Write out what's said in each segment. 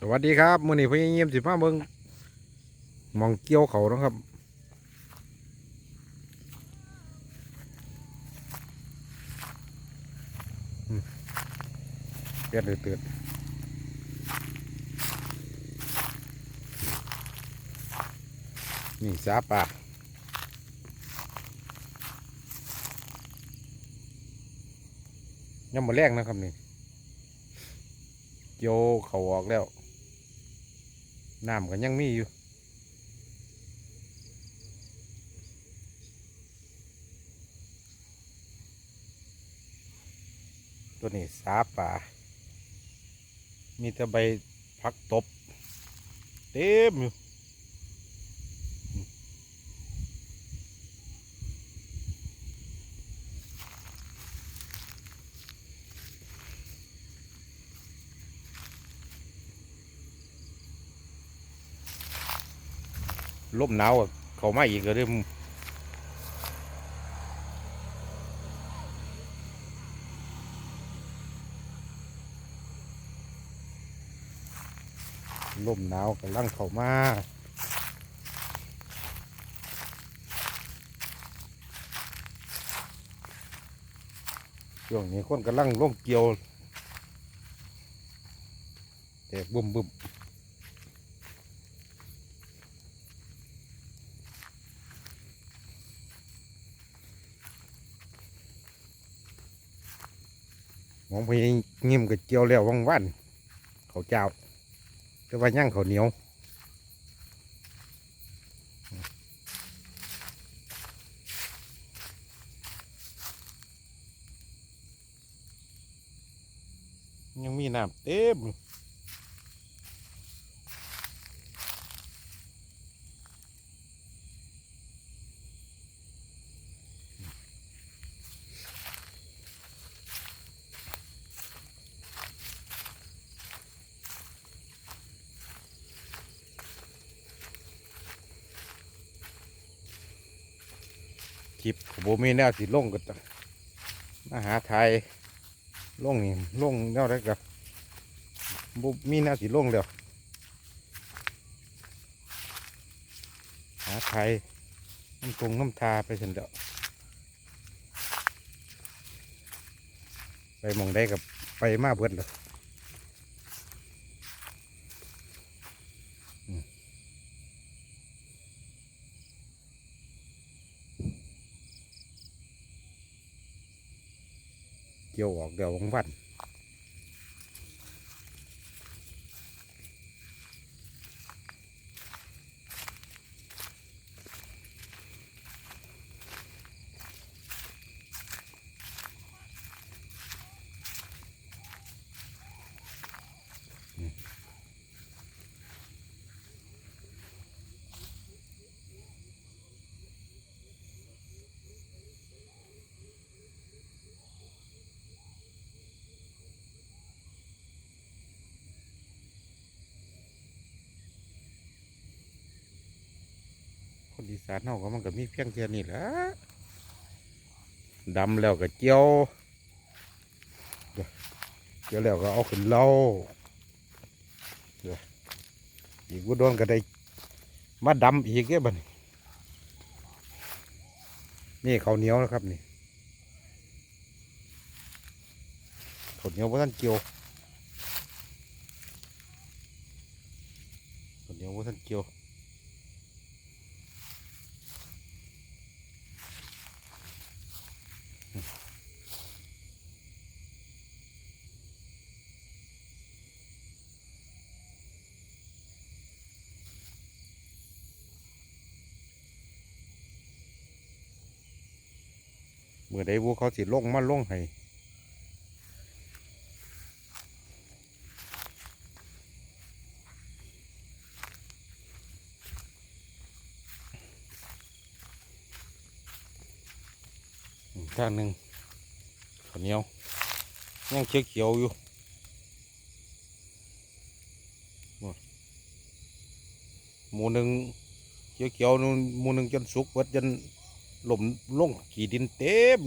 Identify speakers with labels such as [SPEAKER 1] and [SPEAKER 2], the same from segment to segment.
[SPEAKER 1] สวัสดีครับมื่อนี้พี่เงียมสิมาเบิงมองเกี่ยวเขานะครับ เตือนเตือนนี่สาป่ายังมาแรกนะครับนี่เกี่ยวเขาออกแล้ว น้ำก็ยังมีอยู่ตัวนี้สาป่า มีแต่ใบพักตบ เต็มอยู่ ลมหนาวเขามาอีกแล้วเด้ลมหนาวกำลังเข้ามาช่วงนี้คนกำลังลงเกี่ยวแต่บุ่มบุ่ม มองไปเงียมกับเกี่ยวแล้ววังวันเขาวเจ้าแต่ว่าย่างเขาวเหนียวยังมีน้ำเต็ม ลิปโบมีแนวสิลงก็ต้องมาหาไทยลงนี่ลงแนวไรกับโบมีแนวสิลงแล้วหาไทยน้ำตรงน้ำทาไปสันเดยวไปมองได้กับไปมาเบิดเลย เกี่ยวออกเดี๋ยววังวัน อีสานเฮาก็มันก็มีเพียงเท่านี้แหละดำแล้วก็เจียวเจียวแล้วก็เอาขึ้นเล่าเดี๋ยวอีกวุดนก็ได้มาดำอีกเด้บันี้นี่เขาเหนียวนะครับนี่ข้าเหนียวพ่ท่านเกี่ยวข้าเหนียวพ่ท่านเกี่ยว เมื่อใดวัวเขาสิลงมาลงให้อีกทางหนึ่งข้าวเหนียวยังเขียวเขียวอยู่หมูหนึ่งเขียวเขียวๆนู่นหมูหนึ่งจนสุกเบิดจน ลมลงขี่ดินเต็ม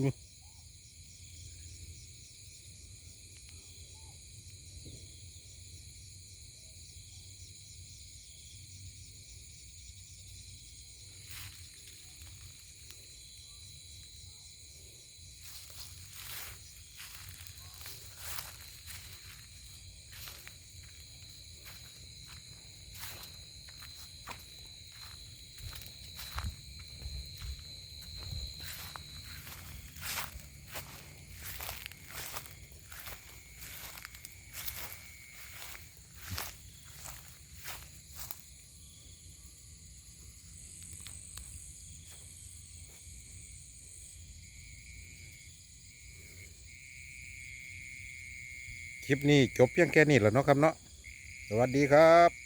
[SPEAKER 1] ลิปนี้จบเพียงแค่นี้แหล้วเนาะครับเนาะสวัสดีครับ